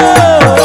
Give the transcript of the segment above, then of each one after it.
विठ्ठल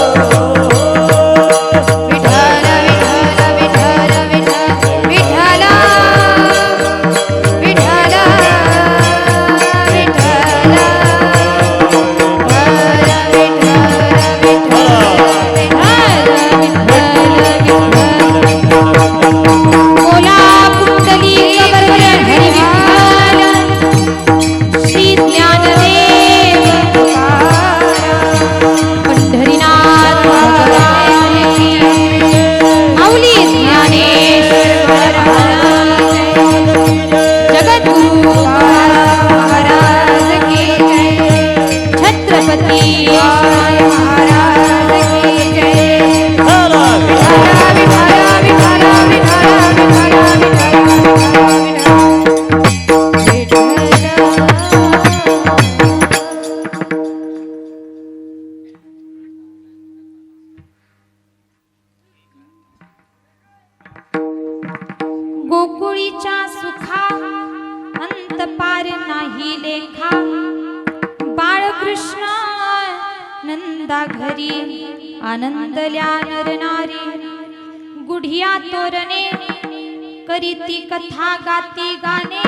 करीती कथा गाती गाणे.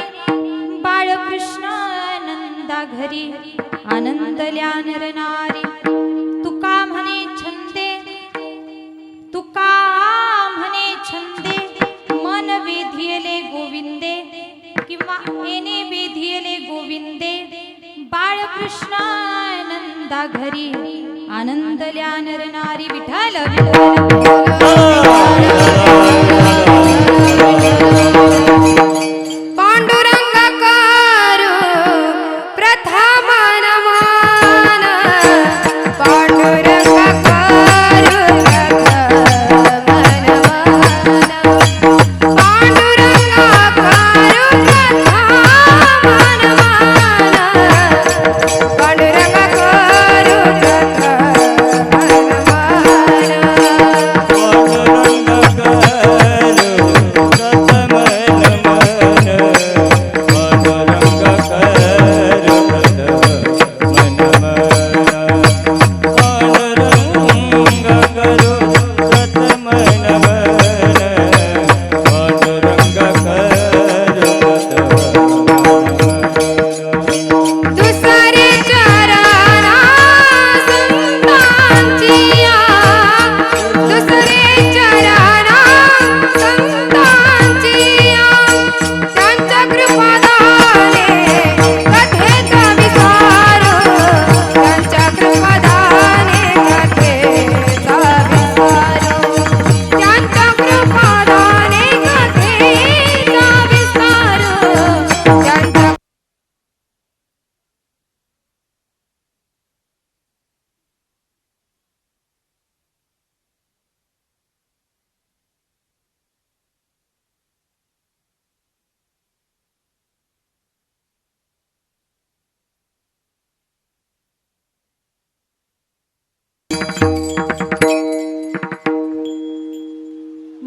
बाळकृष्ण आनंदा घरी आनंदल्या नरनारी तुका म्हणे छंदे तुका म्हणे छंदे. मन वेधियले गोविंदे किंवा येणे वेधियले गोविंदे. बाळकृष्ण आनंदा घरी आनंदल्या नरनारी विठ्ठल पांडुरंग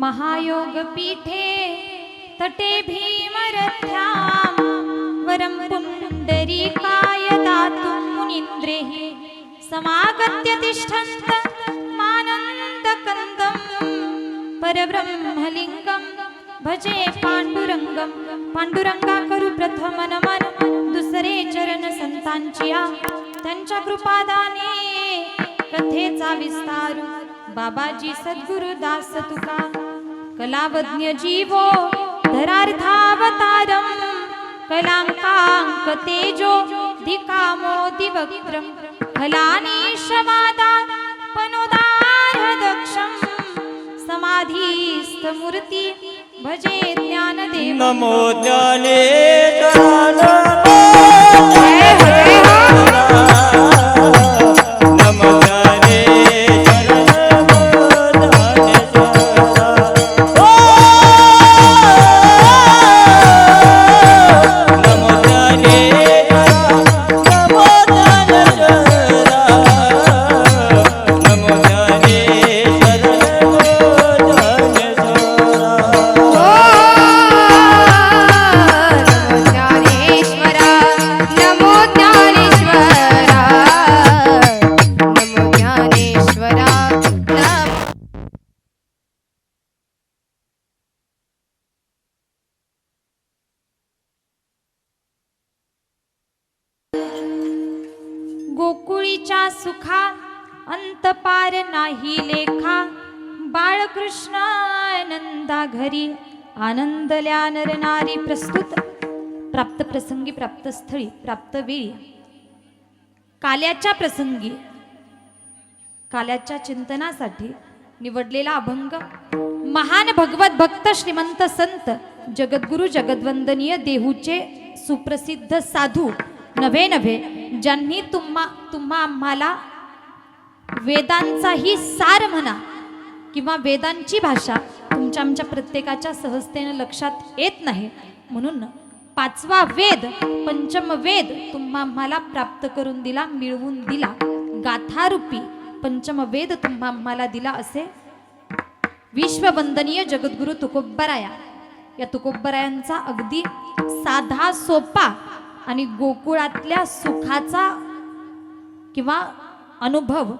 महायोगपीठे तटे भीमरथ्यां वरं पुण्डरीकाय दातुं मुनीन्द्रेः समागत्य तिष्ठन्त मानन्दकन्दं परब्रह्मलिङ्गं भजे पाण्डुरङ्गं। पांडुरंगा करू प्रथम नमन दुसरे चरण संतांचिया त्यांच्या कृपादाने कथेचा विस्तार। बाबाजी सद्गुरु दास तुका। कलावज्ञ जीवो धरार्थावतारम कलांकांक तेजो धिकामो दिवक्त्रम फलानीशवादा पनोदार दक्षम समाधीस्थ भजे ज्ञानदेव। नमो ज्ञानेश्वर विचार नाही लेखा. बाळकृष्ण आनंदा घरी आनंदल्या नर नारी प्रस्तुत. प्राप्त प्रसंगी प्राप्त स्थळी प्राप्त वेळी. काल्याच्या प्रसंगी. काल्याच्या चिंतनासाठी निवडलेला अभंग. महान भगवत भक्त श्रीमंत संत जगद्गुरु जगद्वंदनीय देहूचे सुप्रसिद्ध साधू. नव्हे नव्हे ज्यांनी तुम्हा तुम्हा आम्हाला वेदांचाही सार म्हणा किंवा वेदांची भाषा तुमच्या आमच्या प्रत्येकाच्या सहजतेनं लक्षात येत नाही. म्हणून पाचवा वेद पंचम वेद तुम्हा आम्हाला प्राप्त करून दिला मिळवून दिला. गाथारूपी पंचम वेद तुम्हा आम्हाला दिला असे. विश्ववंदनीय जगद्गुरु तुकोब्बराया. या तुकोब्बरायांचा अगदी साधा सोपा आणि गोकुळातल्या सुखाचा किंवा अनुभव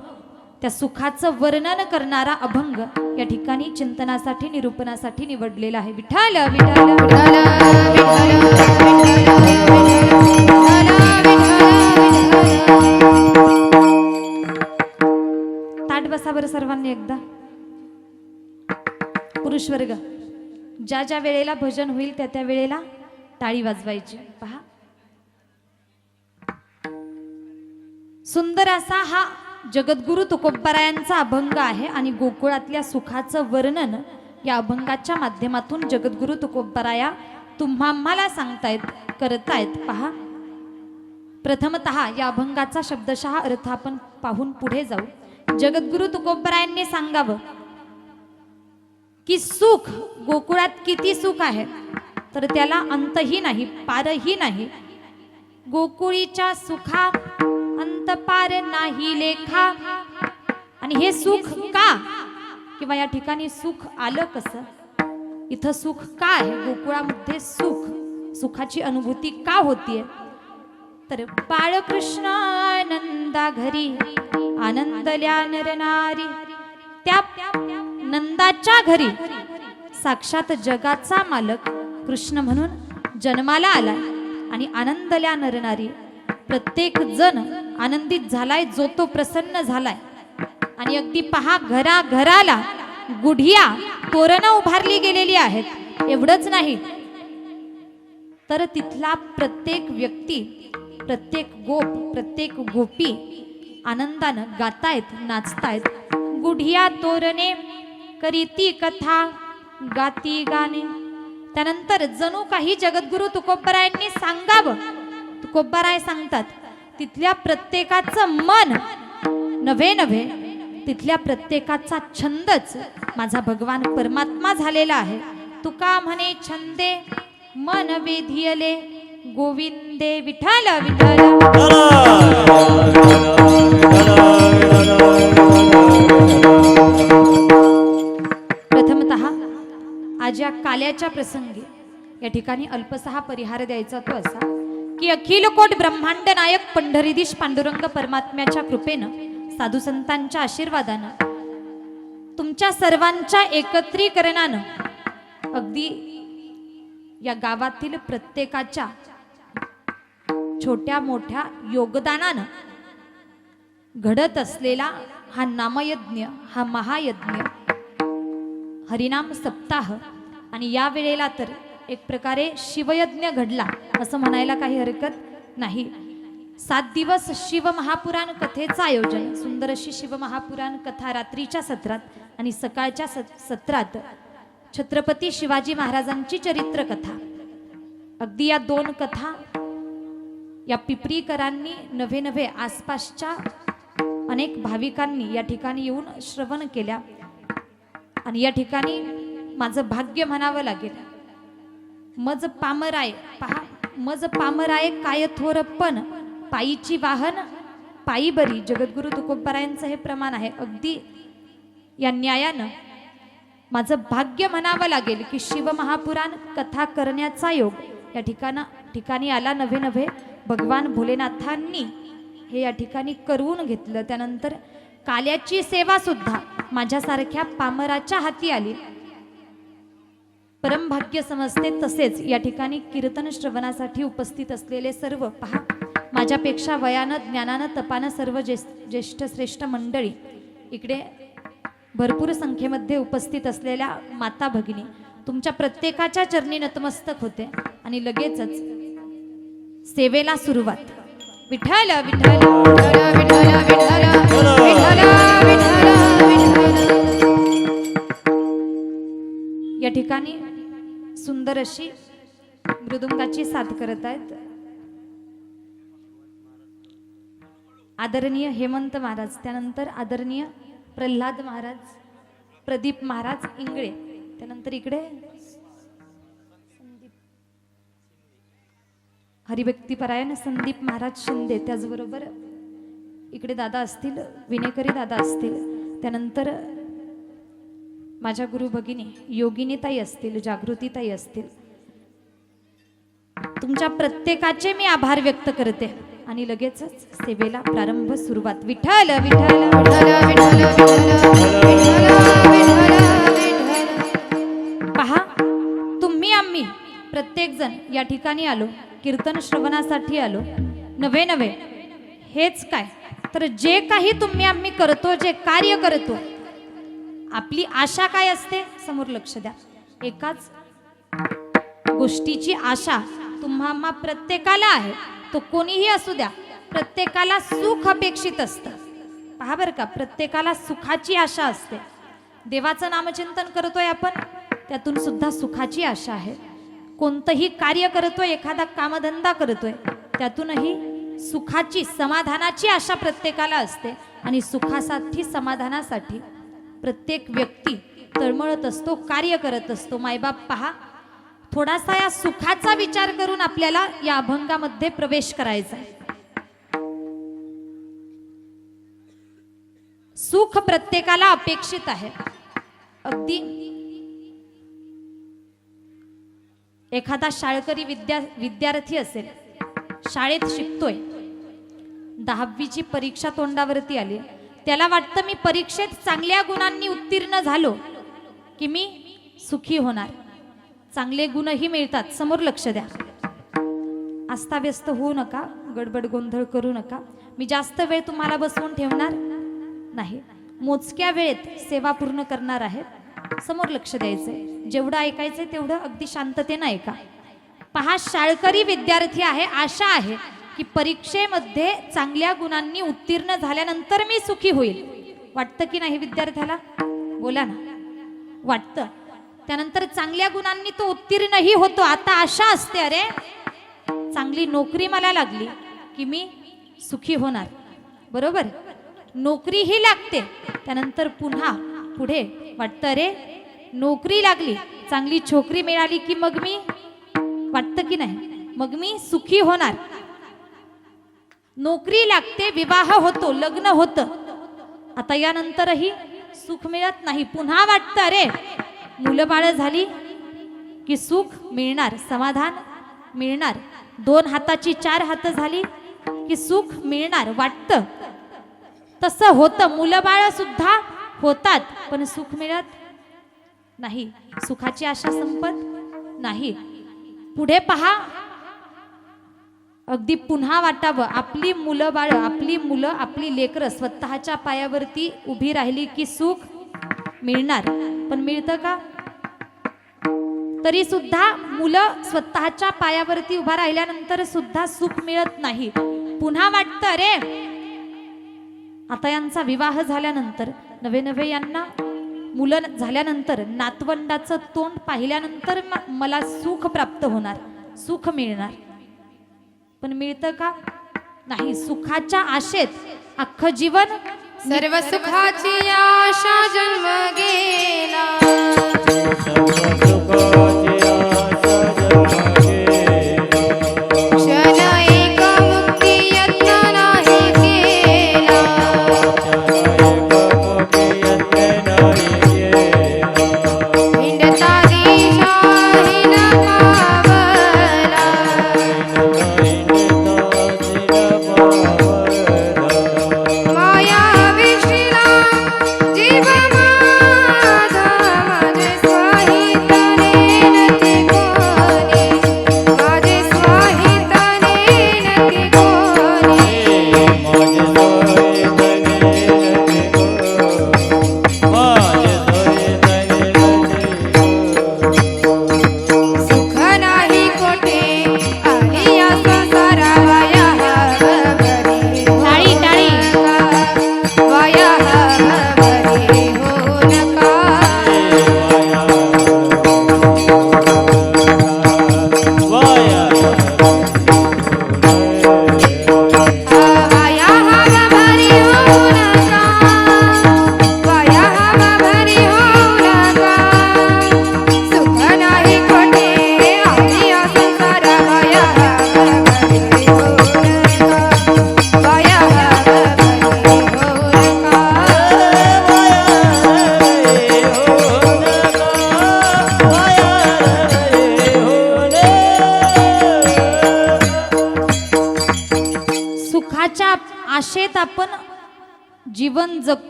त्या सुखाचं वर्णन करणारा अभंग या ठिकाणी चिंतनासाठी निरूपणासाठी निवडलेला आहे विठाल विठाल ताट बसा बरं सर्वांनी एकदा पुरुष वर्ग ज्या ज्या वेळेला भजन होईल त्या त्या वेळेला टाळी वाजवायची पहा सुंदर असा हा जगद्गुरु तुकोबरायांचा अभंग आहे आणि गोकुळातल्या सुखाचं वर्णन या अभंगाच्या माध्यमातून जगद्गुरु तुकोबराया तुम्हा आम्हाला सांगतायत करतायत. पहा. प्रथमत या अभंगाचा शब्दशः अर्थ आपण पाहून पुढे जाऊ. जगद्गुरु तुकोबरायांनी सांगावं की सुख गोकुळात किती सुख आहे? तर त्याला अंतही नाही पारही नाही. गोकुळीच्या सुखा अंत पार नाही लेखा. आणि हे सुख का? किंवा या ठिकाणी सुख आलं कसं? इथं सुख का आहे? गोकुळामध्ये सुख. सुखाची अनुभूती का होतीये? तर बाळकृष्ण आनंदा घरी आनंदल्या नरनारी त्या नंदाच्या घरी साक्षात जगाचा मालक कृष्ण म्हणून जन्माला आला आणि आनंदल्या नरनारी प्रत्येक जण आनंदित झालाय जो तो प्रसन्न झालाय. आणि अगदी पहा घरा घराला गुढिया तोरणं उभारली गेलेली आहेत. एवढंच नाही. तर तिथला प्रत्येक व्यक्ती प्रत्येक गोप प्रत्येक गोपी आनंदानं गातायत नाचतायत. गुढिया तोरणे करीती कथा गाती गाणे. त्यानंतर जणू काही जगद्गुरु तुकोबरायांनी सांगावं. तुकोबराय सांगतात तिथल्या प्रत्येकाचं मन नव्हे नव्हे तिथल्या प्रत्येकाचा छंदच माझा भगवान परमात्मा झालेला आहे. तुका म्हणे छंदे मन वेधियले गोविंदे विठ्ठल विठ्ठल प्रथमतः आज या काल्याच्या प्रसंगी या ठिकाणी अल्पसहा परिहार द्यायचा तो असा. की अखिल कोट ब्रह्मांड नायक पंढरीदीश पांडुरंग परमात्म्याच्या कृपेनं साधू संतांच्या आशीर्वादानं तुमच्या सर्वांच्या एकत्रीकरणानं अगदी या गावातील प्रत्येकाच्या छोट्या मोठ्या योगदानानं घडत असलेला हा नामयज्ञ हा महायज्ञ हरिनाम सप्ताह. आणि या वेळेला तर एक प्रकारे शिवयज्ञ घडला असं म्हणायला काही हरकत नाही. सात दिवस शिव महापुराण कथेचं आयोजन सुंदर अशी शिव महापुराण कथा रात्रीच्या सत्रात आणि सकाळच्या सत्रात छत्रपती शिवाजी महाराजांची चरित्र कथा अगदी या दोन कथा या पिपरीकरांनी नव्हे नव्हे आसपासच्या अनेक भाविकांनी या ठिकाणी येऊन श्रवण केल्या. आणि या ठिकाणी माझं भाग्य म्हणावं लागेल. मज पामराय पहा मज पामराय काय थोर पण. पायीची वाहन पायी बरी. जगद्गुरु तुकोबरायांचं हे प्रमाण आहे. अगदी या न्यायानं माझं भाग्य म्हणावं लागेल की शिवमहापुराण कथा करण्याचा योग. या ठिकाणा ठिकाणी आला नव्हे नव्हे भगवान भोलेनाथांनी हे या ठिकाणी करून घेतलं. त्यानंतर काल्याची सेवासुद्धा माझ्यासारख्या पामराच्या हाती आली. परमभाग्य समजते तसेच या ठिकाणी कीर्तन श्रवणासाठी उपस्थित असलेले सर्व पहा. माझ्यापेक्षा वयानं ज्ञानानं तपानं सर्व ज्येष्ठ ज्येष्ठ श्रेष्ठ मंडळी. इकडे भरपूर संख्येमध्ये उपस्थित असलेल्या माता भगिनी. तुमच्या प्रत्येकाच्या चरणी नतमस्तक होते आणि लगेचच सेवेला सुरुवात. विठ्ठल विठ्ठल या ठिकाणी सुंदर अशी मृदुंगाची साथ करत आहेत. आदरणीय हेमंत महाराज त्यानंतर आदरणीय प्रल्हाद महाराज प्रदीप महाराज इंगळे त्यानंतर इकडे संदीप हरिभक्तीपरायण संदीप महाराज शिंदे त्याचबरोबर इकडे दादा असतील विनेकरी दादा असतील त्यानंतर माझ्या गुरु भगिनी योगिनीताई असतील जागृतीताई असतील. तुमच्या प्रत्येकाचे मी आभार व्यक्त करते. आणि लगेचच सेवेला प्रारंभ सुरुवात. विठ्ठल विठ्ठल पहा तुम्ही आम्ही प्रत्येक जण या ठिकाणी आलो कीर्तन श्रवणासाठी आलो. नवे नवे. हेच काय? तर जे काही तुम्ही आम्ही करतो जे कार्य करतो आपली आशा काय असते? समोर लक्ष द्या. एकाच गोष्टीची आशा तुम्हा प्रत्येकाला आहे. तो कोणीही असू द्या. प्रत्येकाला सुख अपेक्षित असतं. पहा बरं का प्रत्येकाला सुखाची आशा असते. देवाचं नामचिंतन करतोय आपण त्यातून सुद्धा सुखाची आशा आहे. कोणतंही कार्य करतोय एखादा कामधंदा करतोय त्यातूनही सुखाची समाधानाची आशा प्रत्येकाला असते. आणि सुखासाठी समाधानासाठी प्रत्येक व्यक्ती तळमळत असतो कार्य करत असतो. मायबाप पहा थोडासा या सुखाचा विचार करून आपल्याला या अभंगामध्ये प्रवेश करायचा आहे. सुख प्रत्येकाला अपेक्षित आहे. अगदी एखादा शाळकरी विद्या विद्यार्थी असेल शाळेत शिकतोय दहावीची परीक्षा तोंडावरती आली त्याला वाटतं मी परीक्षेत चांगल्या गुणांनी उत्तीर्ण झालो की मी सुखी होणार. चांगले गुणही मिळतात. समोर लक्ष द्या. अस्ताव्यस्त होऊ नका. गडबड गोंधळ करू नका. मी जास्त वेळ तुम्हाला बसवून ठेवणार नाही. मोजक्या वेळेत सेवा पूर्ण करणार आहेत समोर लक्ष द्यायचंय. जेवढं ऐकायचंय तेवढं अगदी शांततेनं ऐका. पहा शाळकरी विद्यार्थी आहे आशा आहे. की परीक्षेमध्ये चांगल्या गुणांनी उत्तीर्ण झाल्यानंतर मी सुखी होईल. वाटतं की नाही विद्यार्थ्याला? बोला ना. वाटतं. त्यानंतर चांगल्या गुणांनी तो उत्तीर्णही होतो. आता आशा असते अरे चांगली नोकरी मला लागली की मी सुखी होणार. बरोबर? नोकरीही लागते. त्यानंतर पुन्हा पुढे वाटतं अरे नोकरी लागली चांगली छोकरी मिळाली की मग मी? वाटतं की नाही? मग मी सुखी होणार. नोकरी लागते विवाह होतो लग्न होतं. आता यानंतरही सुख मिळत नाही. पुन्हा वाटतं अरे मुलं झाली की सुख मिळणार समाधान मिळणार. दोन हाताची चार हात झाली की सुख मिळणार वाटतं. तसं होतं. मुलं सुद्धा होतात पण सुख मिळत नाही. सुखाची आशा संपत नाही. पुढे पहा अगदी पुन्हा वाटावं. आपली मुलं बाळ आपली मुलं आपली लेकरं स्वतःच्या पायावरती उभी राहिली की सुख मिळणार. पण मिळतं का? तरी सुद्धा मुलं स्वतःच्या पायावरती उभा राहिल्यानंतर सुद्धा सुख मिळत नाही. पुन्हा वाटतं अरे आता यांचा विवाह झाल्यानंतर नवे नवे यांना मुलं झाल्यानंतर नातवंडाचं तोंड पाहिल्यानंतर मला सुख प्राप्त होणार सुख मिळणार. पण मिळतं का? नाही सुखाच्या आशेत अख्खं जीवन सर्व सुखाची आशा जन्म गेला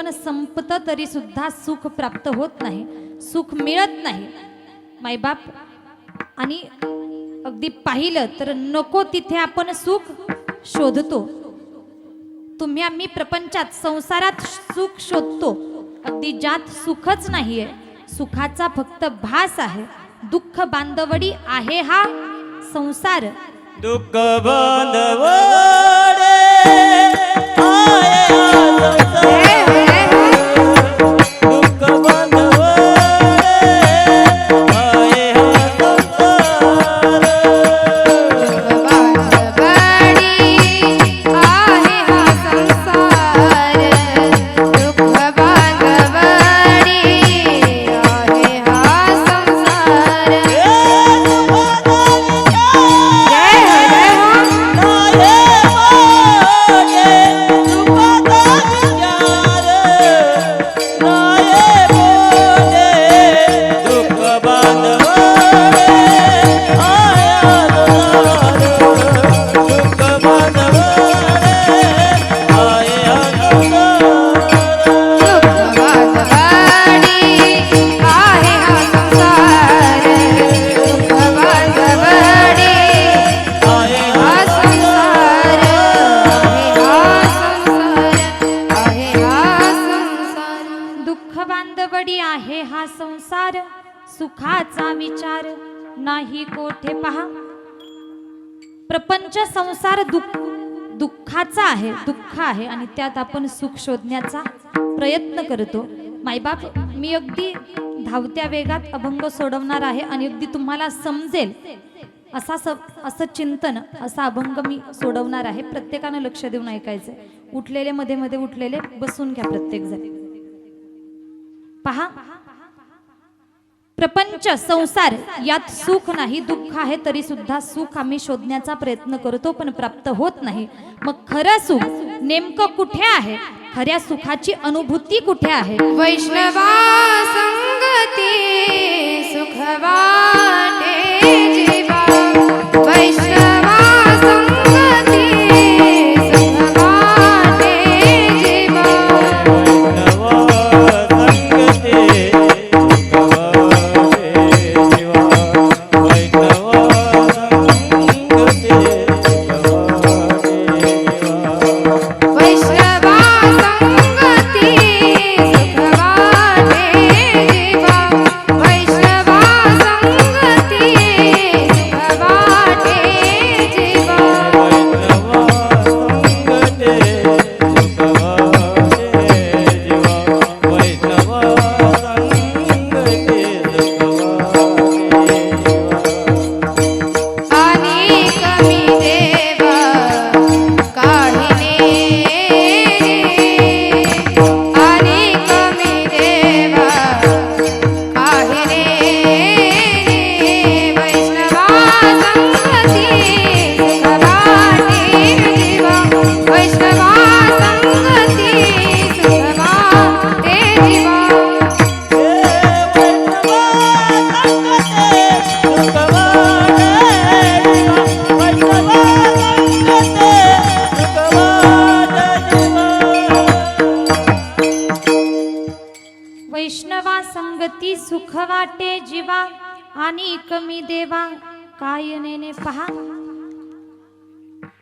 जीवन संपतं तरी सुद्धा सुख प्राप्त होत नाही सुख मिळत नाही. मायबाप आणि अगदी पाहिलं तर नको तिथे आपण सुख शोधतो. तुम्ही आम्ही प्रपंचात संसारात सुख शोधतो. अगदी ज्यात सुखच नाहीये सुखाचा फक्त भास आहे. दुःख बांधवडी आहे हा संसार. दुःख बांधवडे. प्रपंच संसार दुःख दुःखाचा आहे दुःख आहे आणि त्यात आपण सुख शोधण्याचा प्रयत्न करतो. मायबाप मी अगदी धावत्या वेगात अभंग सोडवणार आहे आणि अगदी तुम्हाला समजेल. असा स असं चिंतन असा अभंग मी सोडवणार आहे. प्रत्येकानं लक्ष देऊन ऐकायचं उठलेले मध्ये मध्ये उठलेले बसून घ्या प्रत्येक जण पहा प्रपंच संसार यात सुख नाही दुःख आहे तरी सुद्धा सुख आम्ही शोधण्याचा प्रयत्न करतो पण प्राप्त होत नाही. मग खरं सुख नेमकं कुठे आहे? खऱ्या सुखाची अनुभूती कुठे आहे? वैष्णवा संगती सुखवाटे.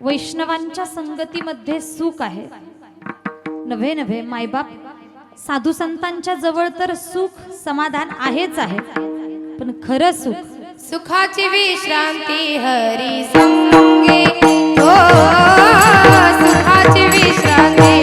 वैष्णवांच्या संगतीमध्ये सुख आहे. नव्हे नव्हे मायबाप साधू संतांच्या जवळ तर सुख समाधान आहेच आहे. पण खरं सुख? सुखाची विश्रांती हरी संगे हो सुखाची विश्रांती.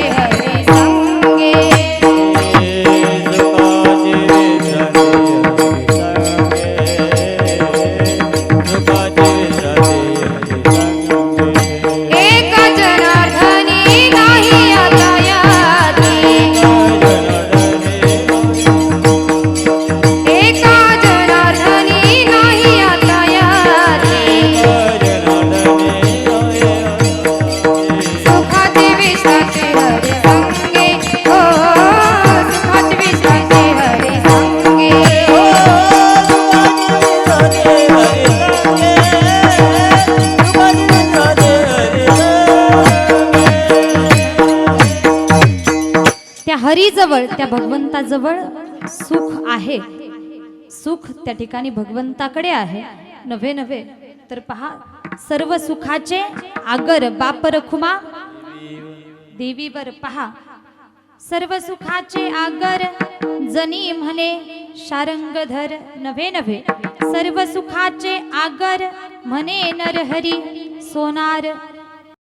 जवळ त्या भगवंताजवळ सुख आहे. सुख त्या ठिकाणी भगवंताकडे आहे. नव्हे नव्हे. तर पहा सर्व सुखाचे आगर बाप रखुमा देवीवर पहा. सर्व सुखाचे आगर जनी म्हणे शारंगधर. नव्हे नव्हे. सर्व सुखाचे आगर म्हणे नरहरी सोनार.